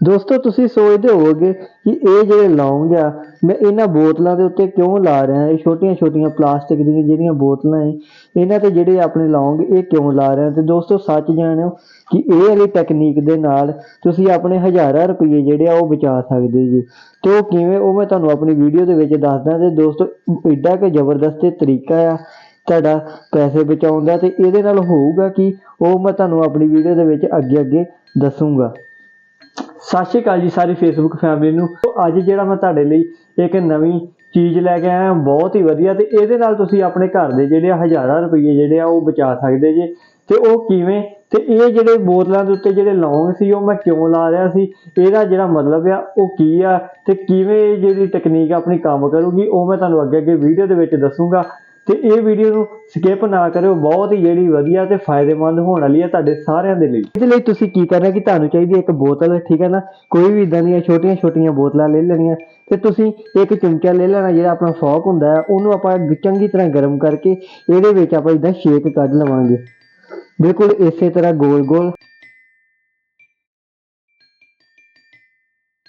ਦੋਸਤੋ, ਤੁਸੀਂ ਸੋਚਦੇ ਹੋਵੋਗੇ ਕਿ ਇਹ ਜਿਹੜੇ ਲੌਂਗ ਆ, ਮੈਂ ਇਹਨਾਂ ਬੋਤਲਾਂ ਦੇ ਉੱਤੇ ਕਿਉਂ ਲਾ ਰਿਹਾ ਇਹ ਛੋਟੀਆਂ ਛੋਟੀਆਂ ਪਲਾਸਟਿਕ ਦੀਆਂ ਜਿਹੜੀਆਂ ਬੋਤਲਾਂ ਹੈ ਇਹਨਾਂ ਤੇ ਜਿਹੜੇ ਆਪਣੇ ਲੌਂਗ ਇਹ ਕਿਉਂ ਲਾ ਰਿਹਾ ਤੇ ਦੋਸਤੋ, ਸੱਚ ਜਾਣਿਓ ਕਿ ਇਹ ਵਾਲੀ ਟੈਕਨੀਕ ਦੇ ਨਾਲ ਤੁਸੀਂ ਆਪਣੇ ਹਜ਼ਾਰਾਂ ਰੁਪਏ ਜਿਹੜੇ ਆ ਉਹ ਬਚਾ ਸਕਦੇ ਜੀ। ਤੇ ਉਹ ਕਿਵੇਂ, ਉਹ ਮੈਂ ਤੁਹਾਨੂੰ ਆਪਣੀ ਵੀਡੀਓ ਦੇ ਵਿੱਚ ਦੱਸਦਾ ਤੇ ਦੋਸਤੋ ਐਡਾ ਕਿ ਜ਼ਬਰਦਸਤ ਤਰੀਕਾ ਆ ਤੁਹਾਡਾ ਪੈਸੇ ਬਚਾਉਣ ਦਾ ਤੇ ਇਹਦੇ ਨਾਲ ਹੋਊਗਾ ਕਿ? ਉਹ ਮੈਂ ਤੁਹਾਨੂੰ ਆਪਣੀ ਵੀਡੀਓ ਦੇ ਵਿੱਚ ਅੱਗੇ ਅੱਗੇ ਦੱਸੂਗਾ। ਸਤਿ ਸ਼੍ਰੀ ਅਕਾਲ ਜੀ ਸਾਰੀ ਫੇਸਬੁੱਕ ਫੈਮਿਲੀ ਨੂੰ। ਅੱਜ ਜਿਹੜਾ ਮੈਂ ਤੁਹਾਡੇ ਲਈ ਇੱਕ ਨਵੀਂ ਚੀਜ਼ ਲੈ ਕੇ ਆਇਆ, ਬਹੁਤ ਹੀ ਵਧੀਆ ਤੇ ਇਹਦੇ ਨਾਲ ਤੁਸੀਂ ਆਪਣੇ ਘਰ ਦੇ ਜਿਹੜੇ ਆ ਹਜ਼ਾਰਾਂ ਰੁਪਏ ਜਿਹੜੇ ਆ ਉਹ ਬਚਾ ਸਕਦੇ ਜੇ। ਤੇ ਉਹ ਕਿਵੇਂ? ਤੇ ਇਹ ਜਿਹੜੇ ਬੋਤਲਾਂ ਦੇ ਉੱਤੇ ਜਿਹੜੇ ਲੌਂਗ ਸੀ, ਉਹ ਮੈਂ ਕਿਉਂ ਲਾ ਰਿਹਾ ਸੀ? ਇਹਦਾ ਜਿਹੜਾ ਮਤਲਬ ਆ, ਉਹ ਕੀ ਆ? ਤੇ ਕਿਵੇਂ ਇਹ ਜਿਹੜੀ ਟੈਕਨੀਕ ਆਪਣੀ ਕੰਮ ਕਰੂਗੀ, ਉਹ ਮੈਂ ਤੁਹਾਨੂੰ ਅੱਗੇ ਅੱਗੇ ਵੀਡੀਓ ਦੇ ਵਿੱਚ ਦੱਸੂਗਾ। ਤੇ ਇਹ ਵੀਡੀਓ ਨੂੰ ਸਕਿਪ ਨਾ ਕਰਿਓ। ਬਹੁਤ ਹੀ ਜਿਹੜੀ ਵਧੀਆ ਤੇ ਫਾਇਦੇਮੰਦ ਹੋਣ ਵਾਲੀ ਹੈ ਤੁਹਾਡੇ ਸਾਰਿਆਂ ਦੇ ਲਈ। ਇਹਦੇ ਲਈ ਤੁਸੀਂ ਕੀ ਕਰਨਾ ਕਿ ਤੁਹਾਨੂੰ ਚਾਹੀਦੀ ਹੈ ਇੱਕ ਬੋਤਲ, ਠੀਕ ਹੈ ਨਾ? ਕੋਈ ਵੀ ਇਦਾਂ ਦੀਆਂ ਛੋਟੀਆਂ ਛੋਟੀਆਂ ਬੋਤਲਾਂ ਲੈ ਲੈਣੀਆਂ। ਤੇ ਤੁਸੀਂ ਇੱਕ ਚਮਚਾ ਲੈ ਲੈਣਾ, ਜਿਹੜਾ ਆਪਣਾ ਫੋਕ ਹੁੰਦਾ ਹੈ, ਉਹਨੂੰ ਆਪਾਂ ਚੰਗੀ ਤਰ੍ਹਾਂ ਗਰਮ ਕਰਕੇ ਇਹਦੇ ਵਿੱਚ ਆਪਾਂ ਇਦਾਂ ਸ਼ੇਕ ਕੱਢ ਲਵਾਂਗੇ। ਬਿਲਕੁਲ ਇਸੇ ਤਰ੍ਹਾਂ ਗੋਲ ਗੋਲ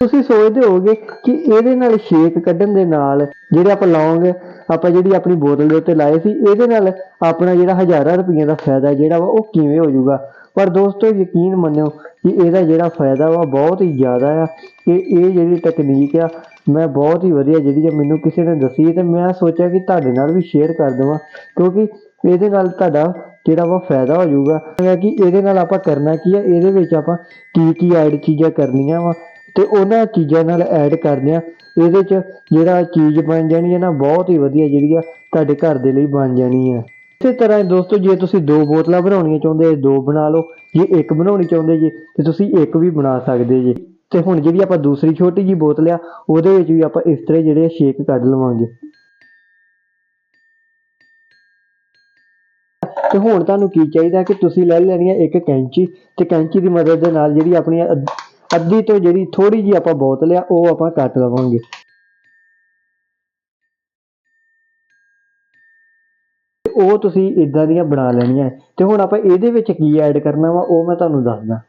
ਤੁਸੀਂ ਸੋਚਦੇ ਹੋਗੇ ਕਿ ਇਹਦੇ ਨਾਲ ਸ਼ੇਕ ਕੱਢਣ ਦੇ ਨਾਲ ਜਿਹੜੇ ਆਪਾਂ ਲੌਂਗ ਆਪਾਂ ਜਿਹੜੀ ਆਪਣੀ ਬੋਤਲ ਦੇ ਉੱਤੇ ਲਾਏ ਸੀ, ਇਹਦੇ ਨਾਲ ਆਪਣਾ ਜਿਹੜਾ ਹਜ਼ਾਰਾਂ ਰੁਪਈਆ ਦਾ ਫਾਇਦਾ ਜਿਹੜਾ ਵਾ, ਉਹ ਕਿਵੇਂ ਹੋ ਜਾਊਗਾ? ਪਰ ਦੋਸਤੋ, ਯਕੀਨ ਮੰਨਿਓ ਕਿ ਇਹਦਾ ਜਿਹੜਾ ਫਾਇਦਾ ਵਾ ਬਹੁਤ ਹੀ ਜ਼ਿਆਦਾ ਆ। ਕਿ ਇਹ ਜਿਹੜੀ ਤਕਨੀਕ ਆ, ਮੈਂ ਬਹੁਤ ਹੀ ਵਧੀਆ ਜਿਹੜੀ ਆ, ਮੈਨੂੰ ਕਿਸੇ ਨੇ ਦੱਸੀ ਤੇ ਮੈਂ ਸੋਚਿਆ ਕਿ ਤੁਹਾਡੇ ਨਾਲ ਵੀ ਸ਼ੇਅਰ ਕਰ ਦੇਵਾਂ, ਕਿਉਂਕਿ ਇਹਦੇ ਨਾਲ ਤੁਹਾਡਾ ਜਿਹੜਾ ਵਾ ਫਾਇਦਾ ਹੋ ਜਾਊਗਾ। ਕਿ ਇਹਦੇ ਨਾਲ ਆਪਾਂ ਕਰਨਾ ਕੀ ਆ? ਇਹਦੇ ਵਿੱਚ ਆਪਾਂ ਕੀ ਕੀ ਐਡ ਚੀਜ਼ਾਂ ਕਰਨੀਆਂ ਵਾ? ਤੇ ਉਹਨਾਂ ਚੀਜ਼ਾਂ ਨਾਲ ਐਡ ਕਰਦੇ ਆ। ਇਹਦੇ ਚ ਜਿਹੜਾ ਚੀਜ਼ ਬਣ ਜਾਣੀ ਹੈ ਨਾ, ਬਹੁਤ ਹੀ ਵਧੀਆ ਜਿਹੜੀ ਆ, ਤੁਹਾਡੇ ਘਰ ਦੇ ਲਈ ਬਣ ਜਾਣੀ ਹੈ ਇਸੇ ਤਰ੍ਹਾਂ ਦੋਸਤੋ, ਜੇ ਤੁਸੀਂ ਦੋ ਬੋਤਲਾਂ ਬਣਾਉਣੀਆਂ ਚਾਹੁੰਦੇ ਦੋ ਬਣਾ ਲਓ। ਜੇ ਇੱਕ ਬਣਾਉਣੀ ਚਾਹੁੰਦੇ ਜੀ, ਤੇ ਤੁਸੀਂ ਇੱਕ ਵੀ ਬਣਾ ਸਕਦੇ ਜੀ। ਤੇ ਹੁਣ ਜਿਹੜੀ ਆਪਾਂ ਦੂਸਰੀ ਛੋਟੀ ਜੀ ਬੋਤਲ ਆ, ਉਹਦੇ ਵਿੱਚ ਵੀ ਆਪਾਂ ਇਸ ਤਰ੍ਹਾਂ ਜਿਹੜੇ ਸ਼ੇਕ ਕੱਢ ਲਵਾਂਗੇ। ਤੇ ਹੁਣ ਤੁਹਾਨੂੰ ਕੀ ਚਾਹੀਦਾ ਕਿ ਤੁਸੀਂ ਲੈ ਲੈਣੀ ਹੈ ਇੱਕ ਕੈਂਚੀ, ਤੇ ਕੈਂਚੀ ਦੀ ਮਦਦ ਦੇ ਨਾਲ ਜਿਹੜੀ ਆਪਣੀ ਅੱਧੀ ਤੋਂ ਜਿਹੜੀ ਥੋੜੀ ਜੀ ਆਪਾਂ ਬੋਤਲ ਆ ਉਹ ਆਪਾਂ ਕੱਟ ਲਵਾਂਗੇ। ਉਹ ਤੁਸੀਂ ਇਦਾਂ ਦੀਆਂ ਬਣਾ ਲੈਣੀਆਂ ਹੈ। ਤੇ ਹੁਣ ਆਪਾਂ ਇਹਦੇ ਵਿੱਚ ਕੀ ਐਡ ਕਰਨਾ ਵਾ, ਉਹ ਮੈਂ ਤੁਹਾਨੂੰ ਦੱਸਦਾ।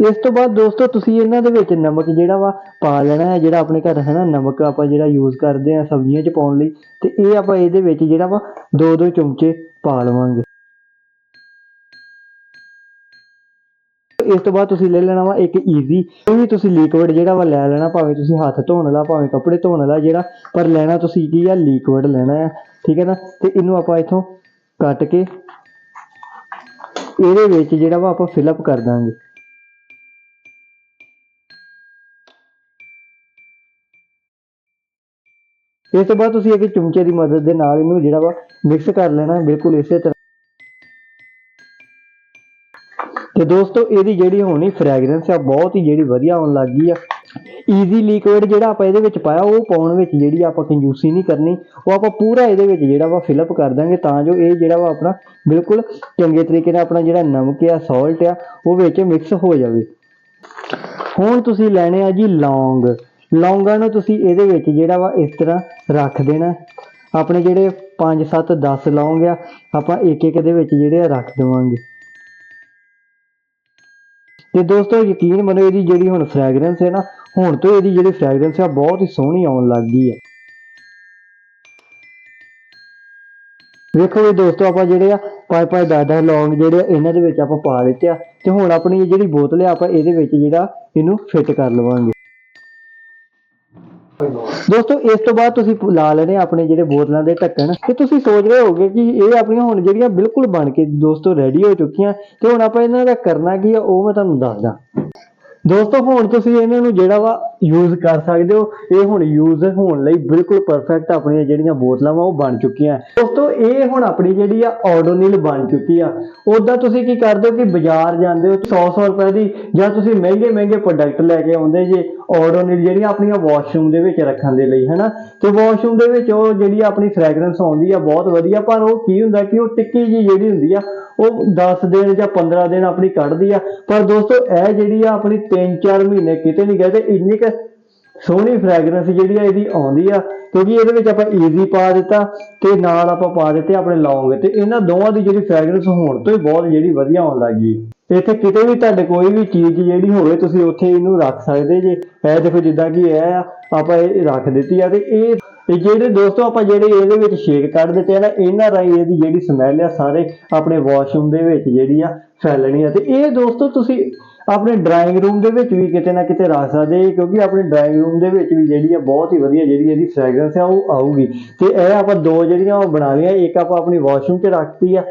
ਇਸ ਤੋਂ ਬਾਅਦ ਦੋਸਤੋ, ਤੁਸੀਂ ਇਹਨਾਂ ਦੇ ਵਿੱਚ ਨਮਕ ਜਿਹੜਾ ਵਾ ਪਾ ਲੈਣਾ ਹੈ, ਜਿਹੜਾ ਆਪਣੇ ਘਰ ਹੈ ਨਾ, ਨਮਕ ਆਪਾਂ ਜਿਹੜਾ ਯੂਜ਼ ਕਰਦੇ ਆ ਸਬਜ਼ੀਆਂ 'ਚ ਪਾਉਣ ਲਈ, ਤੇ ਇਹ ਆਪਾਂ ਇਹਦੇ ਵਿੱਚ ਜਿਹੜਾ ਵਾ ਦੋ ਦੋ ਚਮਚੇ ਪਾ ਲਵਾਂਗੇ। ਇਸ ਤੋਂ ਬਾਅਦ ਤੁਸੀਂ ਲੈ ਲੈਣਾ ਵਾ ਇੱਕ ਈਜ਼ੀ ਕੋਈ ਵੀ ਤੁਸੀਂ ਲਿਕਵਿਡ ਜਿਹੜਾ ਵਾ ਲੈ ਲੈਣਾ, ਭਾਵੇਂ ਤੁਸੀਂ ਹੱਥ ਧੋਣ ਵਾਲਾ, ਭਾਵੇਂ ਕੱਪੜੇ ਧੋਣ ਵਾਲਾ ਜਿਹੜਾ, ਪਰ ਲੈਣਾ ਤੁਸੀਂ ਕੀ ਆ ਲਿਕਵਿਡ ਲੈਣਾ ਆ, ਠੀਕ ਹੈ ਨਾ? ਤੇ ਇਹਨੂੰ ਆਪਾਂ ਇਥੋਂ ਕੱਟ ਕੇ ਇਹਦੇ ਵਿੱਚ ਜਿਹੜਾ ਵਾ ਆਪਾਂ ਫਿਲਅਪ ਕਰ ਦਾਂਗੇ। ਇਸ ਤੋਂ ਬਾਅਦ ਤੁਸੀਂ ਇੱਕ ਚਮਚੇ ਦੀ ਮਦਦ ਦੇ ਨਾਲ ਇਹਨੂੰ ਜਿਹੜਾ ਵਾ ਮਿਕਸ ਕਰ ਲੈਣਾ, ਬਿਲਕੁਲ ਇਸੇ ਤਰ੍ਹਾਂ ਤੇ ਦੋਸਤੋ, ਇਹਦੀ ਜਿਹੜੀ ਹੋਣੀ ਫ੍ਰੈਗਰੈਂਸ ਆ, ਬਹੁਤ ਹੀ ਜਿਹੜੀ ਵਧੀਆ ਆਉਣ ਲੱਗ ਗਈ ਆ। ਈਜ਼ੀ ਲਿਕਵਿਡ ਜਿਹੜਾ ਆਪਾਂ ਇਹਦੇ ਵਿੱਚ ਪਾਇਆ, ਉਹ ਪਾਉਣ ਵਿੱਚ ਜਿਹੜੀ ਆਪਾਂ ਕੰਜੂਸੀ ਨਹੀਂ ਕਰਨੀ, ਉਹ ਆਪਾਂ ਪੂਰਾ ਇਹਦੇ ਵਿੱਚ ਜਿਹੜਾ ਵਾ ਫਿਲਅਪ ਕਰ ਦਾਂਗੇ, ਤਾਂ ਜੋ ਇਹ ਜਿਹੜਾ ਵਾ ਆਪਣਾ ਬਿਲਕੁਲ ਚੰਗੇ ਤਰੀਕੇ ਨਾਲ ਆਪਣਾ ਜਿਹੜਾ ਨਮਕ ਆ ਸਾਲਟ ਆ, ਉਹ ਵਿੱਚ ਮਿਕਸ ਹੋ ਜਾਵੇ। ਹੁਣ ਤੁਸੀਂ ਲੈਣੇ ਆ ਜੀ ਲੌਂਗ। ਲੌਂਗਾਂ ਨੂੰ ਤੁਸੀਂ ਇਹਦੇ ਵਿੱਚ ਜਿਹੜਾ ਵਾ ਇਸ ਤਰ੍ਹਾਂ ਰੱਖ ਦੇਣਾ। ਆਪਣੇ ਜਿਹੜੇ 5 7 10 ਲੌਂਗ ਆ, ਆਪਾਂ ਇੱਕ ਇੱਕ ਦੇ ਵਿੱਚ ਜਿਹੜੇ ਆ ਰੱਖ ਦੇਵਾਂਗੇ। ਤੇ ਦੋਸਤੋ ਯਕੀਨ ਮੰਨੋ ਇਹਦੀ ਜਿਹੜੀ ਹੁਣ ਫ੍ਰੈਗਰੈਂਸ ਹੈ ਨਾ, ਹੁਣ ਤੋਂ ਇਹਦੀ ਜਿਹੜੀ ਫ੍ਰੈਗਰੈਂਸ ਆ, ਬਹੁਤ ਹੀ ਸੋਹਣੀ ਆਉਣ ਲੱਗ ਗਈ ਹੈ। ਵੇਖੋ ਵੀ ਦੋਸਤੋ ਆਪਾਂ ਜਿਹੜੇ ਆ ਪੰਜ ਪੰਜ ਦਸ ਦਸ ਲੌਂਗ ਜਿਹੜੇ ਆ, ਇਹਨਾਂ ਦੇ ਵਿੱਚ ਆਪਾਂ ਪਾ ਦਿੱਤੇ ਆ, ਤੇ ਹੁਣ ਆਪਣੀ ਜਿਹੜੀ ਬੋਤਲ ਆ, ਆਪਾਂ ਇਹਦੇ ਵਿੱਚ ਜਿਹੜਾ ਇਹਨੂੰ ਫਿੱਟ ਕਰ ਲਵਾਂਗੇ। ਦੋਸਤੋ, ਇਸ ਤੋਂ ਬਾਅਦ ਤੁਸੀਂ ਲਾ ਲੈਣੇ ਆਪਣੇ ਜਿਹੜੇ ਬੋਤਲਾਂ ਦੇ ਢੱਕਣ। ਤੇ ਤੁਸੀਂ ਸੋਚ ਰਹੇ ਹੋਗੇ ਕਿ ਇਹ ਆਪਣੀਆਂ ਹੁਣ ਜਿਹੜੀਆਂ ਬਿਲਕੁਲ ਬਣ ਕੇ ਦੋਸਤੋ ਰੈਡੀ ਹੋ ਚੁੱਕੀਆਂ ਤੇ ਹੁਣ ਆਪਾਂ ਇਹਨਾਂ ਦਾ ਕਰਨਾ ਕੀ ਆ, ਉਹ ਮੈਂ ਤੁਹਾਨੂੰ ਦੱਸਦਾ। ਦੋਸਤੋ, ਹੁਣ ਤੁਸੀਂ ਇਹਨਾਂ ਨੂੰ ਜਿਹੜਾ ਵਾ ਯੂਜ਼ ਕਰ ਸਕਦੇ ਹੋ, ਇਹ ਹੁਣ ਯੂਜ਼ ਹੋਣ ਲਈ ਬਿਲਕੁਲ ਪਰਫੈਕਟ ਆਪਣੀਆਂ ਜਿਹੜੀਆਂ ਬੋਤਲਾਂ ਵਾ, ਉਹ ਬਣ ਚੁੱਕੀਆਂ ਦੋਸਤੋ, ਇਹ ਹੁਣ ਆਪਣੀ ਜਿਹੜੀ ਆ ਆਡੋਨਿਲ ਬਣ ਚੁੱਕੀ ਆ। ਉਦਾਂ ਤੁਸੀਂ ਕੀ ਕਰਦੇ ਹੋ ਕਿ ਬਾਜ਼ਾਰ ਜਾਂਦੇ ਹੋ 100-100 ਰੁਪਏ ਦੀ, ਜਾਂ ਤੁਸੀਂ ਮਹਿੰਗੇ ਮਹਿੰਗੇ ਪ੍ਰੋਡਕਟ ਲੈ ਕੇ ਆਉਂਦੇ ਜੇ ਆਡੋਨਿਲ ਜਿਹੜੀਆਂ ਆਪਣੀਆਂ ਵਾਸ਼ਰੂਮ ਦੇ ਵਿੱਚ ਰੱਖਣ ਦੇ ਲਈ, ਹਨਾ? ਤੇ ਵਾਸ਼ਰੂਮ ਦੇ ਵਿੱਚ ਉਹ ਜਿਹੜੀ ਆਪਣੀ ਫ੍ਰੈਗਰੈਂਸ ਆਉਂਦੀ ਆ, ਬਹੁਤ ਵਧੀਆ, ਪਰ ਉਹ ਕੀ ਹੁੰਦਾ ਕਿ ਉਹ ਟਿੱਕੀ ਜੀ ਜਿਹੜੀ ਹੁੰਦੀ ਆ, ਉਹ 10 ਦਿਨ ਜਾਂ 15 ਦਿਨ ਆਪਣੀ ਕੱਢਦੀ ਆ। ਪਰ ਦੋਸਤੋ, ਇਹ ਜਿਹੜੀ ਆ ਆਪਣੀ 3-4 ਮਹੀਨੇ ਕਿਤੇ ਨਹੀਂ ਗਏ ਤੇ ਇੰਨੀ ਕੁ ਸੋਹਣੀ ਫ੍ਰੈਗਰੈਂਸ ਜਿਹੜੀ ਆ ਇਹਦੀ ਆਉਂਦੀ ਆ, ਕਿਉਂਕਿ ਇਹਦੇ ਵਿੱਚ ਆਪਾਂ ਈਜ਼ੀ ਪਾ ਦਿੱਤਾ ਤੇ ਨਾਲ ਆਪਾਂ ਪਾ ਦਿੱਤੇ ਆਪਣੇ ਲੌਂਗ ਤੇ ਇਹਨਾਂ ਦੋਵਾਂ ਦੀ ਜਿਹੜੀ ਫ੍ਰੈਗਰੈਂਸ ਹੋਣ ਤੋਂ ਹੀ ਬਹੁਤ ਜਿਹੜੀ ਵਧੀਆ ਆਉਣ ਲੱਗ ਇੱਥੇ ਕਿਤੇ ਵੀ ਤੁਹਾਡੇ ਕੋਈ ਵੀ ਚੀਜ਼ ਜਿਹੜੀ ਹੋਵੇ, ਤੁਸੀਂ ਉੱਥੇ ਇਹਨੂੰ ਰੱਖ ਸਕਦੇ ਜੇ। ਇਹ ਦੇਖੋ ਜਿੱਦਾਂ ਕਿ ਇਹ ਆ, ਆਪਾਂ ਇਹ ਰੱਖ ਦਿੱਤੀ ਆ ਤੇ ਇਹ ਤੇ ਜਿਹੜੇ ਦੋਸਤੋ ਆਪਾਂ ਜਿਹੜੇ ਇਹਦੇ ਵਿੱਚ ਸ਼ੇਕ ਕੱਢ ਦਿੱਤੇ ਆ ਨਾ, ਇਹਨਾਂ ਰਾਹੀਂ ਇਹਦੀ ਜਿਹੜੀ ਸਮੈਲ ਆ, ਸਾਰੇ ਆਪਣੇ ਵਾਸ਼ਰੂਮ ਦੇ ਵਿੱਚ ਜਿਹੜੀ ਆ, ਫੈਲਣੀ ਆ। ਤੇ ਇਹ ਦੋਸਤੋ ਤੁਸੀਂ ਆਪਣੇ ਡਰਾਇੰਗ ਰੂਮ ਦੇ ਵਿੱਚ ਵੀ ਕਿਤੇ ਨਾ ਕਿਤੇ ਰੱਖ ਸਕਦੇ ਕਿਉਂਕਿ ਆਪਣੇ ਡਰਾਇੰਗ ਰੂਮ ਦੇ ਵਿੱਚ ਵੀ ਜਿਹੜੀ ਆ ਬਹੁਤ ਹੀ ਵਧੀਆ ਜਿਹੜੀ ਇਹਦੀ ਫ੍ਰੈਗਰੈਂਸ ਆ, ਉਹ ਆਊਗੀ। ਤੇ ਇਹ ਆਪਾਂ ਦੋ ਜਿਹੜੀਆਂ ਉਹ ਬਣਾ ਲਈਆਂ, ਇੱਕ ਆਪਾਂ ਆਪਣੀ ਵਾਸ਼ਰੂਮ 'ਚ ਰੱਖਤੀ ਆ,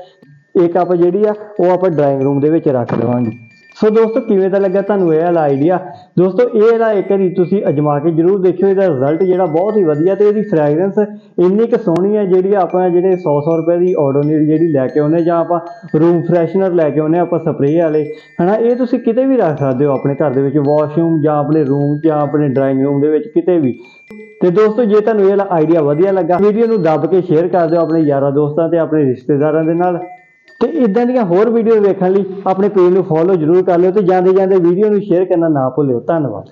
ਇੱਕ ਆਪਾਂ ਜਿਹੜੀ ਆ, ਉਹ ਆਪਾਂ ਡਰਾਇੰਗ ਰੂਮ ਦੇ ਵਿੱਚ ਰੱਖ ਦੇਵਾਂਗੇ। ਸੋ ਦੋਸਤੋ, ਕਿਵੇਂ ਦਾ ਲੱਗਾ ਤੁਹਾਨੂੰ ਇਹ ਵਾਲਾ ਆਈਡੀਆ ਦੋਸਤੋ, ਇਹ ਵਾਲਾ ਇੱਕ ਵਾਰੀ ਤੁਸੀਂ ਅਜਮਾ ਕੇ ਜਰੂਰ ਦੇਖਿਓ, ਇਹਦਾ ਰਿਜ਼ਲਟ ਜਿਹੜਾ ਬਹੁਤ ਹੀ ਵਧੀਆ ਤੇ ਇਹਦੀ ਫ੍ਰੈਗਰੈਂਸ ਇੰਨੀ ਕੁ ਸੋਹਣੀ ਹੈ, ਜਿਹੜੀ ਆਪਾਂ ਜਿਹੜੇ 100-100 ਰੁਪਏ ਦੀ ਆਰਡੀਨਰੀ ਜਿਹੜੀ ਲੈ ਕੇ ਆਉਨੇ ਜਾਂ ਆਪਾਂ ਰੂਮ ਫਰੈਸ਼ਨਰ ਲੈ ਕੇ ਆਉਨੇ ਆਪਾਂ ਸਪਰੇਅ ਵਾਲੇ, ਹਨਾ? ਇਹ ਤੁਸੀਂ ਕਿਤੇ ਵੀ ਰੱਖ ਸਕਦੇ ਹੋ ਆਪਣੇ ਘਰ ਦੇ ਵਿੱਚ ਵਾਸ਼ਰੂਮ ਜਾਂ ਆਪਣੇ ਰੂਮ ਜਾਂ ਆਪਣੇ ਡਰਾਇੰਗ ਰੂਮ ਦੇ ਵਿੱਚ, ਕਿਤੇ ਵੀ। ਤੇ ਦੋਸਤੋ, ਜੇ ਤੁਹਾਨੂੰ ਇਹ ਵਾਲਾ ਆਈਡੀਆ ਵਧੀਆ ਲੱਗਾ ਵੀਡੀਓ ਨੂੰ ਦੱਬ ਕੇ ਸ਼ੇਅਰ ਕਰ ਦਿਓ ਆਪਣੇ ਯਾਰਾਂ ਦੋਸਤਾਂ ਤੇ ਆਪਣੇ ਰਿਸ਼ਤੇਦਾਰਾਂ ਦੇ ਨਾਲ। ਤੇ ਇਦਾਂ ਦੀਆਂ ਹੋਰ ਵੀਡੀਓ ਵੇਖਣ ਲਈ ਆਪਣੇ ਪੇਜ ਨੂੰ ਫੋਲੋ ਜਰੂਰ ਕਰ ਲਿਓ ਤੇ ਜਾਂਦੇ ਜਾਂਦੇ ਵੀਡੀਓ ਨੂੰ ਸ਼ੇਅਰ ਕਰਨਾ ਨਾ ਭੁੱਲਿਓ। ਧੰਨਵਾਦ।